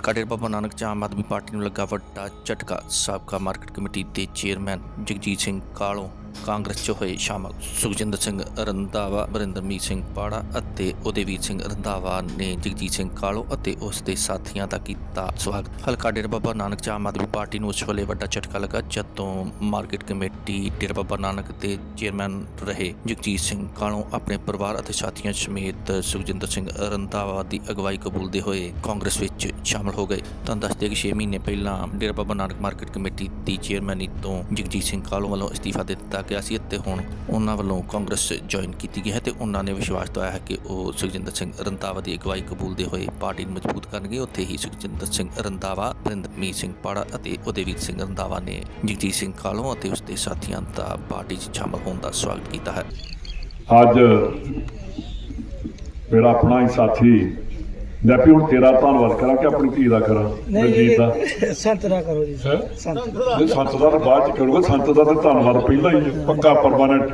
ਹਲਕਾ ਡੇਰਾ ਬਾਬਾ ਨਾਨਕ ਚ ਆਮ ਆਦਮੀ ਪਾਰਟੀ ਨੂੰ ਲੱਗਾ ਵੱਡਾ ਝਟਕਾ ਸਾਬਕਾ ਮਾਰਕੀਟ ਕਮੇਟੀ ਦੇ ਚੇਅਰਮੈਨ ਜਗਜੀਤ ਸਿੰਘ ਕਾਲੋਂ ਕਾਂਗਰਸ 'ਚ ਹੋਏ ਸ਼ਾਮਲ ਸੁਖਜਿੰਦਰ ਸਿੰਘ ਰੰਧਾਵਾ ਬਰਿੰਦਰਮੀਤ ਸਿੰਘ ਪਾੜਾ ਅਤੇ ਉਦੇਵੀਰ ਸਿੰਘ ਰੰਧਾਵਾ ਨੇ ਜਗਜੀਤ ਸਿੰਘ ਕਾਲੋ ਅਤੇ ਉਸ ਦੇ ਸਾਥੀਆਂ ਦਾ ਕੀਤਾ ਸਵਾਗਤ। ਹਲਕਾ ਡੇਰਾ ਬਾਬਾ ਨਾਨਕ ਚ ਆਮ ਆਦਮੀ ਪਾਰਟੀ ਨੂੰ ਉਸ ਵੇਲੇ ਵੱਡਾ ਝਟਕਾ ਲੱਗਾ ਜਦੋਂ ਮਾਰਕੀਟ ਕਮੇਟੀ ਡੇਰਾ ਬਾਬਾ ਨਾਨਕ ਦੇ ਚੇਅਰਮੈਨ ਰਹੇ। ਜਗਜੀਤ ਸਿੰਘ ਕਾਲੋ ਆਪਣੇ ਪਰਿਵਾਰ ਅਤੇ ਸਾਥੀਆਂ ਸਮੇਤ ਸੁਖਜਿੰਦਰ ਸਿੰਘ ਰੰਧਾਵਾ ਦੀ ਅਗਵਾਈ ਕਬੂਲਦੇ ਹੋਏ ਕਾਂਗਰਸ ਵਿੱਚ ਸ਼ਾਮਲ ਹੋ ਗਏ। ਤਾਂ ਦੱਸਦੇ ਕਿ 6 ਮਹੀਨੇ ਪਹਿਲਾਂ ਡੇਰਾ ਬਾਬਾ ਨਾਨਕ ਮਾਰਕੀਟ ਕਮੇਟੀ ਦੀ ਚੇਅਰਮੈਨੀ ਤੋਂ ਜਗਜੀਤ ਸਿੰਘ ਕਾਲੋ ਵੱਲੋਂ ਅਸਤੀਫਾ ਦਿੱਤਾ ਦਿੱਤਾ ਗਿਆ ਸੀ ਅਤੇ ਹੁਣ ਉਹਨਾਂ ਵੱਲੋਂ ਕਾਂਗਰਸ ਜੁਆਇਨ ਕੀਤੀ ਗਈ ਹੈ ਤੇ ਉਹਨਾਂ ਨੇ ਵਿਸ਼ਵਾਸ ਦਿਵਾਇਆ ਹੈ ਕਿ ਉਹ ਸੁਖਜਿੰਦਰ ਸਿੰਘ ਰੰਧਾਵਾ ਦੀ ਅਗਵਾਈ ਕਬੂਲਦੇ ਹੋਏ ਪਾਰਟੀ ਨੂੰ ਮਜ਼ਬੂਤ ਕਰਨਗੇ। ਉੱਥੇ ਹੀ ਸੁਖਜਿੰਦਰ ਸਿੰਘ ਰੰਧਾਵਾ ਬਰਿੰਦਰਮੀਤ ਸਿੰਘ ਪਾੜਾ ਅਤੇ ਉਦੇਵੀਰ ਸਿੰਘ ਰੰਧਾਵਾ ਨੇ ਜਗਜੀਤ ਸਿੰਘ ਕਾਲੋਂ ਅਤੇ ਉਸ ਦੇ ਸਾਥੀਆਂ ਦਾ ਪਾਰਟੀ 'ਚ ਸ਼ਾਮਲ ਹੋਣ ਦਾ ਸਵਾਗਤ ਕੀਤਾ ਹੈ। ਅੱਜ ਮੇਰਾ ਆਪਣਾ ਹੀ ਸਾਥੀ ਮੈਂ ਵੀ ਹੁਣ ਤੇਰਾ ਧੰਨਵਾਦ ਕਰਾਂ ਕਿ ਆਪਣੀ ਧੀ ਦਾ ਕਰਾਂ ਰਣਜੀਤ ਦਾ। ਨਹੀਂ ਸੰਤ ਨਾ ਕਰੋ ਜੀ ਹੈਂ? ਸੰਤ। ਨਹੀਂ ਸੰਤ ਦਾ ਤਾਂ ਬਾਅਦ ਚ ਕਰੂਗਾ ਸੰਤ ਦਾ ਤਾਂ ਧੰਨਵਾਦ ਪਹਿਲਾਂ ਹੀ ਹੈ, ਪੱਕਾ ਪਰਮਾਨੈਂਟ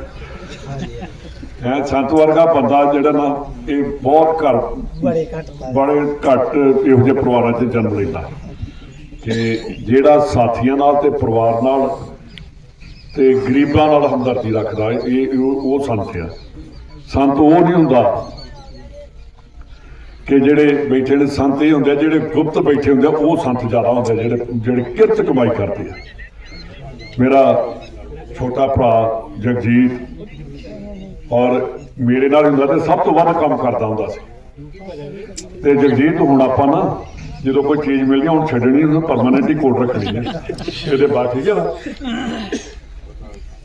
ਹੈ ਸੰਤ ਵਰਗਾ ਬੰਦਾ ਜਿਹੜਾ ਨਾ ਇਹ ਬਹੁਤ ਘਰ ਬੜੇ ਘੱਟ ਬੜੇ ਘੱਟ ਇਹੋ ਜਿਹੇ ਪਰਿਵਾਰਾਂ 'ਚ ਜਨਮ ਲੈਂਦਾ। ਕਿ ਜਿਹੜਾ ਸਾਥੀਆਂ ਨਾਲ ਤੇ ਪਰਿਵਾਰ ਨਾਲ ਤੇ ਗਰੀਬਾਂ ਨਾਲ ਹਮਦਰਦੀ ਰੱਖਦਾ ਹੈ, ਇਹ ਉਹ ਉਹ ਸੰਤ ਆ। ਸੰਤ ਉਹ ਨਹੀਂ ਹੁੰਦਾ ਕਿ ਜਿਹੜੇ ਬੈਠੇ ਨੇ ਸੰਤ ਇਹ ਹੁੰਦੇ ਆ, ਜਿਹੜੇ ਗੁਪਤ ਬੈਠੇ ਹੁੰਦੇ ਆ, ਉਹ ਸੰਤ ਜ਼ਿਆਦਾ ਹੁੰਦੇ ਆ, ਜਿਹੜੇ ਜਿਹੜੇ ਕਿਰਤ ਕਮਾਈ ਕਰਦੇ ਆ। ਮੇਰਾ ਛੋਟਾ ਭਰਾ ਜਗਜੀਤ ਔਰ ਮੇਰੇ ਨਾਲ ਹੁੰਦਾ ਤੇ ਸਭ ਤੋਂ ਵੱਧ ਕੰਮ ਕਰਦਾ ਹੁੰਦਾ ਸੀ। ਤੇ ਜਗਜੀਤ ਹੁਣ ਆਪਾਂ ਨਾ ਜਦੋਂ ਕੋਈ ਚੀਜ਼ ਮਿਲ ਗਈ ਹੁਣ ਛੱਡਣੀ ਉਹਨੂੰ ਪਰਮਾਨੈਂਟ ਹੀ ਕੋਲ ਰੱਖਣੀ ਹੈ ਇਹਦੇ ਬਾਅਦ ਠੀਕ ਹੈ ਨਾ?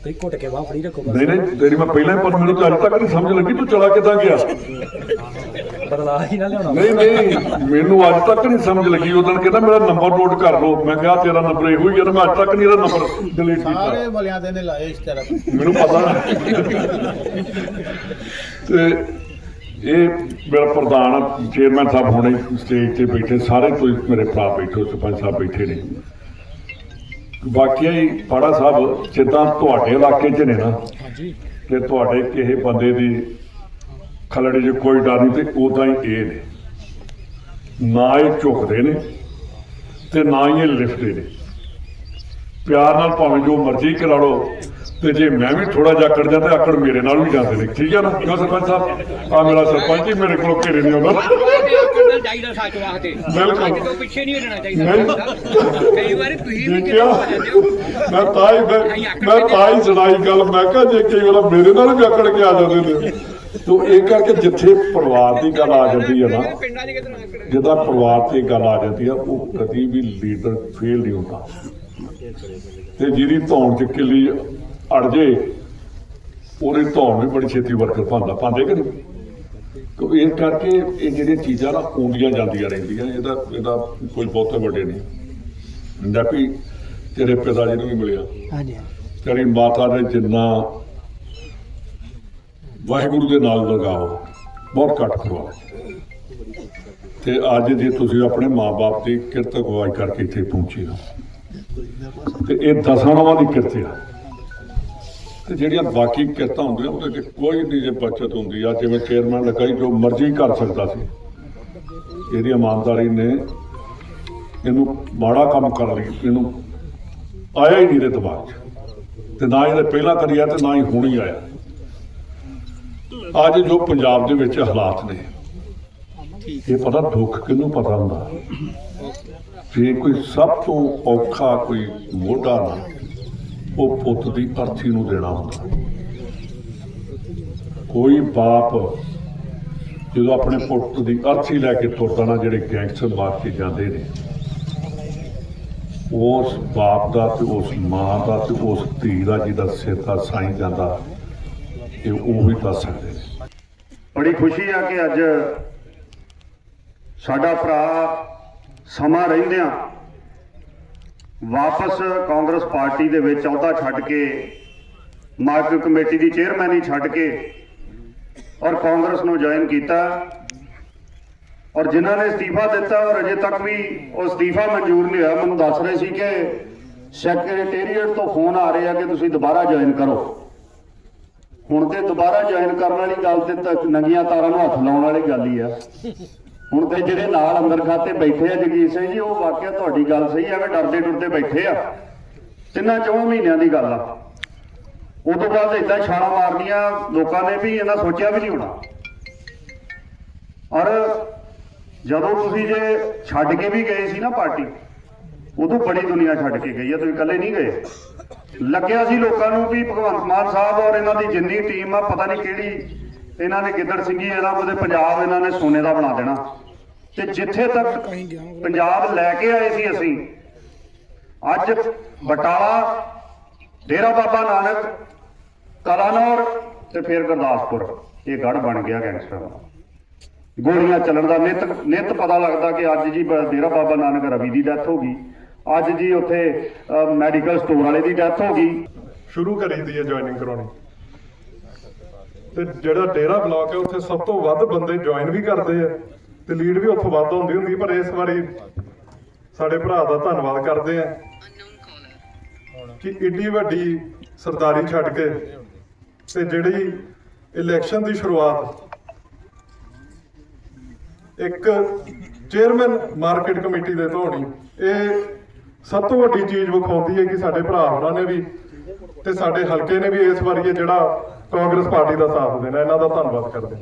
ਤੇ ਘੁੱਟ ਕੇ ਬਾਹ ਫੜੀ ਰੱਖੋ ਨਹੀਂ ਨਹੀਂ ਤੇਰੀ ਮੈਂ ਪਹਿਲਾਂ ਹੀ ਪਰ ਮੈਨੂੰ ਤਾਂ ਅੱਜ ਤੱਕ ਨਹੀਂ ਸਮਝ ਲੱਗੀ ਤੂੰ ਚਲਾ ਕਿੱਦਾਂ ਗਿਆ? ਬਦਲਾ ਹੀ ਨਾ ਲਿਆਉਣਾ। ਨਹੀਂ ਨਹੀਂ ਮੈਨੂੰ ਅੱਜ ਤੱਕ ਨਹੀਂ ਸਮਝ ਲੱਗੀ ਉਦੋਂ ਕਹਿੰਦਾ ਮੇਰਾ ਨੰਬਰ ਨੋਟ ਕਰ ਲਓ। ਮੈਂ ਕਿਹਾ ਤੇਰਾ ਨੰਬਰ ਇਹੋ ਹੀ ਹੈ ਤੇ ਮੈਂ ਅੱਜ ਤੱਕ ਨਹੀਂ ਇਹਦਾ ਨੰਬਰ ਡਿਲੀਟ ਕੀਤਾ। ਸਾਰੇ ਬਲਿਆਂ ਦੇ ਨੇ ਲਾਏ ਇਸ ਤਰ੍ਹਾਂ। ਮੈਨੂੰ ਪਤਾ ਤੇ ਇਹ ਮੇਰਾ ਪ੍ਰਧਾਨ ਚੇਅਰਮੈਨ ਸਾਹਿਬ ਹੁਣੇ ਸਟੇਜ ਤੇ ਬੈਠੇ ਸਾਰੇ ਕੋਈ ਮੇਰੇ ਭਰਾ ਬੈਠੇ ਸਰਪੰਚ ਸਾਹਿਬ ਬੈਠੇ ਨੇ। ਬਾਕੀ ਹੀ ਪਾੜਾ ਸਾਹਿਬ ਜਿੱਦਾਂ ਤੁਹਾਡੇ ਇਲਾਕੇ 'ਚ ਨੇ ਨਾ ਤੇ ਤੁਹਾਡੇ ਕਿਸੇ ਬੰਦੇ ਦੀ ਖਲੜੇ 'ਚ ਕੋਈ ਡਰ ਨਹੀਂ ਤੇ ਉਦਾਂ ਹੀ ਇਹ ਨੇ। ਨਾ ਇਹ ਝੁਕਦੇ ਨੇ ਤੇ ਨਾ ਹੀ ਇਹ ਲਿਫਟਦੇ ਨੇ। ਪਿਆਰ ਨਾਲ ਭਾਵੇਂ ਜੋ ਮਰਜ਼ੀ ਕਰਾ ਲਓ, ਤੇ ਜੇ ਮੈਂ ਵੀ ਥੋੜਾ ਜਿਹਾ ਅਕੜ ਜਾਂ ਤੇ ਮੇਰੇ ਨਾਲ ਵੀ ਜਾਂਦੇ ਨੇ। ਠੀਕ ਹੈ ਨਾ? ਕਿਉਂ ਸਰਪੰਚ ਸਾਹਿਬ? ਆ ਮੇਰਾ ਸਰਪੰਚ ਹੀ ਮੇਰੇ ਕੋਲ ਘੇਰੇ ਨਹੀਂ ਆਉਂਦਾ। ਚਾਹੀਦਾ ਸੱਚ ਵਾਸਤੇ ਬਿਲਕੁਲ। ਪਿੱਛੇ ਨਹੀਂ ਹਟਣਾ ਚਾਹੀਦਾ ਕਈ ਵਾਰੀ ਤੁਸੀਂ ਵੀ ਦੇਖਿਆ ਮੈਂ ਤਾਂ ਹੀ ਮੈਂ- ਤਾਂ ਹੀ ਸੁਣਾਈ ਗੱਲ, ਮੈਂ ਕਿਹਾ ਜੇ ਕਈ ਵਾਰ ਮੇਰੇ ਨਾਲ ਵੀ ਅਕੜ ਕੇ ਆ ਜਾਂਦੇ ਨੇ, ਤੋ ਇਹ ਕਰਕੇ ਜਿੱਥੇ ਪਰਿਵਾਰ ਦੀ ਗੱਲ ਆ ਜਾਂਦੀ ਹੈ ਨਾ ਪਿੰਡਾਂ ਜਿਹਦਾ ਪਰਿਵਾਰ ਤੇ ਗੱਲ ਆ ਜਾਂਦੀ ਆ ਉਹ ਕਦੀ ਵੀ ਲੀਡਰ ਫੇਲ ਨਹੀਂ ਹੁੰਦਾ। ਤੇ ਜਿਹਦੀ ਧੌਣ ਚ ਕਿੱਲੀ ਅੜ ਜੇ ਉਹਦੀ ਧੌਣ ਵੀ ਬੜੀ ਛੇਤੀ ਵਰਕਰ ਪਾਉਂਦਾ ਪਾਉਂਦੇ ਕਿ ਨਹੀਂ? ਕਿਉਂਕਿ ਇਹ ਕਰਕੇ ਇਹ ਜਿਹੜੀਆਂ ਚੀਜ਼ਾਂ ਨਾ ਆਉਂਦੀਆਂ ਜਾਂਦੀਆਂ ਰਹਿੰਦੀਆਂ ਇਹਦਾ ਇਹਦਾ ਕੋਈ ਬਹੁਤੇ ਵੱਡੇ ਨਹੀਂ। ਜੱਪੀ ਤੇਰੇ ਪਿਤਾ ਜੀ ਨੂੰ ਵੀ ਮਿਲਿਆ। ਹਾਂਜੀ। ਤੇਰੀ ਮਾਤਾ ਦੇ ਜਿੰਨਾ ਵਾਹਿਗੁਰੂ ਦੇ ਨਾਲ ਲਗਾਓ ਬਹੁਤ ਘੱਟ ਕਰਵਾਓ। ਤੇ ਅੱਜ ਜੇ ਤੁਸੀਂ ਆਪਣੇ ਮਾਪੇ ਦੀ ਕਿਰਤ ਅਗਵਾਈ ਕਰਕੇ ਇੱਥੇ ਪਹੁੰਚੇ ਹੋ। ਤੇ ਇਹ ਦਸਾਂ ਦੀ ਕਿਰਤ ਆ। ਤੇ ਜਿਹੜੀਆਂ ਬਾਕੀ ਕਿਰਤਾਂ ਹੁੰਦੀਆਂ, ਉਹਦੇ ਚ ਕੋਈ ਨਹੀਂ ਜੇ ਬਚਤ ਹੁੰਦੀ ਆ। ਜਿਵੇਂ ਚੇਅਰਮੈਨ ਲੱਗਾ ਜੋ ਮਰਜ਼ੀ ਕਰ ਸਕਦਾ ਸੀ। ਇਹਦੀ ਇਮਾਨਦਾਰੀ ਨੇ ਇਹਨੂੰ ਮਾੜਾ ਕੰਮ ਕਰ ਲਈ ਇਹਨੂੰ ਆਇਆ ਹੀ ਨਹੀਂ ਇਹਦੇ ਦਿਮਾਗ 'ਚ। ਤੇ ਨਾ ਇਹਦੇ ਪਹਿਲਾਂ ਕਰੀ ਆ ਤੇ ਨਾ ਹੀ ਹੁਣ ਹੀ ਆਇਆ। ਅੱਜ ਜੋ ਪੰਜਾਬ ਦੇ ਵਿੱਚ ਹਾਲਾਤ ਨੇ, ਇਹ ਪਤਾ ਦੁੱਖ ਕਿਹਨੂੰ ਪਤਾ ਹੁੰਦਾ? ਜੇ ਕੋਈ ਸਭ ਤੋਂ ਔਖਾ ਕੋਈ ਮੋਢਾ ਨਾ, ਉਹ ਪੁੱਤ ਦੀ ਅਰਥੀ ਨੂੰ ਦੇਣਾ ਹੁੰਦਾ। ਕੋਈ ਬਾਪ ਜਦੋਂ ਆਪਣੇ ਪੁੱਤ ਦੀ ਅਰਥੀ ਲੈ ਕੇ ਤੁਰਦਾ ਨਾ, ਜਿਹੜੇ ਗੈਂਗਸਟਰ ਮਾਰ ਕੇ ਜਾਂਦੇ ਨੇ, ਉਸ ਬਾਪ ਦਾ ਤੇ ਉਸ ਮਾਂ ਦਾ ਤੇ ਉਸ ਧੀ ਦਾ ਜਿਹਦਾ ਸਿਰ ਦਾ ਸਾਈਂ ਜਾਂਦਾ, ਇਹ ਉਹ ਵੀ ਦੱਸ ਸਕਦੇ ਨੇ। ਬੜੀ ਖੁਸ਼ੀ ਆ ਕਿ ਅੱਜ ਸਾਡਾ ਭਰਾ ਸਮਾਂ ਰਹਿੰਦਿਆਂ ਵਾਪਸ ਕਾਂਗਰਸ ਪਾਰਟੀ ਦੇ ਵਿੱਚ ਅਹੁਦਾ ਛੱਡ ਕੇ ਮਾਰਕੀਟ ਕਮੇਟੀ ਦੀ ਚੇਅਰਮੈਨੀ ਛੱਡ ਕੇ ਔਰ ਕਾਂਗਰਸ ਨੂੰ ਜੁਆਇਨ ਕੀਤਾ। ਔਰ ਜਿਨ੍ਹਾਂ ਨੇ ਅਸਤੀਫਾ ਦਿੱਤਾ, ਔਰ ਅਜੇ ਤੱਕ ਵੀ ਉਹ ਅਸਤੀਫਾ ਮਨਜ਼ੂਰ ਨਹੀਂ ਹੋਇਆ। ਮੈਨੂੰ ਦੱਸ ਰਹੇ ਸੀ ਕਿ ਸੈਕਟਰੀਏਟ ਤੋਂ ਫੋਨ ਆ ਰਹੇ ਆ ਕਿ ਤੁਸੀਂ ਦੁਬਾਰਾ ਜੁਆਇਨ ਕਰੋ। ਹੁਣ ਤੇ ਦੁਬਾਰਾ ਜੁਆਇਨ ਕਰਨ ਵਾਲੀ ਗੱਲ ਤੇ ਤਾਂ ਨੰਗੀਆਂ ਤਾਰਾਂ ਨੂੰ ਹੱਥ ਲਾਉਣ ਵਾਲੀ ਗੱਲ ਹੀ ਆ। ਹੁਣ ਤੇ ਜਿਹੜੇ ਨਾਲ ਅੰਦਰ ਖਾਤੇ ਬੈਠੇ ਆ ਜਗੀਰ ਸਿੰਘ ਜੀ, ਉਹ ਵਾਕਿਆ ਤੁਹਾਡੀ ਗੱਲ ਸਹੀ ਐਵੇਂ ਡਰਦੇ ਡਰਦੇ ਬੈਠੇ ਆ। ਤਿੰਨਾਂ ਚੌਂ ਮਹੀਨਿਆਂ ਦੀ ਗੱਲ ਆ। ਉਦੋਂ ਬਾਅਦ ਇਦਾਂ ਛਾਲਾਂ ਮਾਰਨੀਆਂ ਲੋਕਾਂ ਨੇ ਵੀ, ਇਹਨਾਂ ਸੋਚਿਆ ਵੀ ਨਹੀਂ ਹੋਣਾ। ਔਰ ਜਦੋਂ ਤੁਸੀਂ ਜੇ ਛੱਡ ਕੇ ਵੀ ਗਏ ਸੀ ਨਾ ਪਾਰਟੀ, ਉਦੋਂ ਬੜੀ ਦੁਨੀਆ ਛੱਡ ਕੇ ਗਈ ਆ, ਤੁਸੀਂ ਇਕੱਲੇ ਨਹੀਂ ਗਏ। ਲੱਗਿਆ ਸੀ ਲੋਕਾਂ ਨੂੰ ਵੀ ਭਗਵੰਤ ਮਾਨ ਸਾਹਿਬ ਔਰ ਇਹਨਾਂ ਦੀ ਜਿੰਨੀ ਟੀਮ ਆ, ਪਤਾ ਨਹੀਂ ਕਿਹੜੀ ਇਹਨਾਂ ਨੇ ਗਿੱਦੜ ਸਿੰਘੀ, ਇਹਨਾਂ ਉਹਦੇ ਪੰਜਾਬ ਇਹਨਾਂ ਨੇ ਸੋਨੇ ਦਾ ਬਣਾ ਦੇਣਾ। ਤੇ ਜਿੱਥੇ ਤੱਕ ਪੰਜਾਬ ਲੈ ਕੇ ਆਏ ਸੀ ਅਸੀਂ, ਅੱਜ ਬਟਾਲਾ, ਡੇਰਾ ਬਾਬਾ ਨਾਨਕ, ਕਲਾਨੌਰ ਤੇ ਫਿਰ ਗੁਰਦਾਸਪੁਰ। ਇਹ ਗੜ ਬਣ ਗਿਆ ਗੈਂਗਸਟਰ ਦਾ। ਗੋਲੀਆਂ ਚੱਲਣ ਦਾ ਨਿਤ ਨਿਤ ਪਤਾ ਲੱਗਦਾ ਕਿ ਅੱਜ ਜੀ ਡੇਰਾ ਬਾਬਾ ਨਾਨਕ ਰਵੀ ਦੀ ਡੈਥ ਹੋ ਗਈ। ਅੱਜ ਜੀ ਉੱਥੇ ਮੈਡੀਕਲ ਸਟੋਰ ਵਾਲੇ ਦੀ ਡੈਥ ਹੋ ਗਈ। ਸ਼ੁਰੂ ਕਰੀਦੀ ਹੈ ਜੁਆਇਨਿੰਗ ਕਰਾਉਣੀ। ਤੇ ਜਿਹੜਾ ਡੇਰਾ ਬਲਾਕ ਹੈ, ਉੱਥੇ ਸਭ ਤੋਂ ਵੱਧ ਬੰਦੇ ਜੁਆਇਨ ਵੀ ਕਰਦੇ ਆ। ਤੇ ਲੀਡ ਵੀ ਉੱਥੋਂ ਵੱਧ ਹੁੰਦੀ ਹੁੰਦੀ, ਪਰ ਇਸ ਵਾਰੀ ਸਾਡੇ ਭਰਾ ਦਾ ਧੰਨਵਾਦ ਕਰਦੇ ਆ ਕਿ ਇੱਡੀ ਵੱਡੀ ਸਰਦਾਰੀ ਛੱਡ ਕੇ ਤੇ ਜਿਹੜੀ ਇਲੈਕਸ਼ਨ ਦੀ ਸ਼ੁਰੂਆਤ ਇੱਕ ਚੇਅਰਮੈਨ ਮਾਰਕੀਟ ਕਮੇਟੀ ਦੇ ਤੋਂ ਹੋਣੀ, ਇਹ ਸਭ ਤੋਂ ਵੱਡੀ ਚੀਜ਼ ਵਿਖਾਉਂਦੀ ਹੈ ਕਿ ਸਾਡੇ ਭਰਾ ਹੋਰਾਂ ਨੇ ਵੀ ਤੇ ਸਾਡੇ ਹਲਕੇ ਨੇ ਵੀ ਇਸ ਵਾਰੀ ਇਹ ਜਿਹੜਾ ਕਾਂਗਰਸ ਪਾਰਟੀ ਦਾ ਸਾਥ ਦੇਣਾ, ਇਹਨਾਂ ਦਾ ਧੰਨਵਾਦ ਕਰਦੇ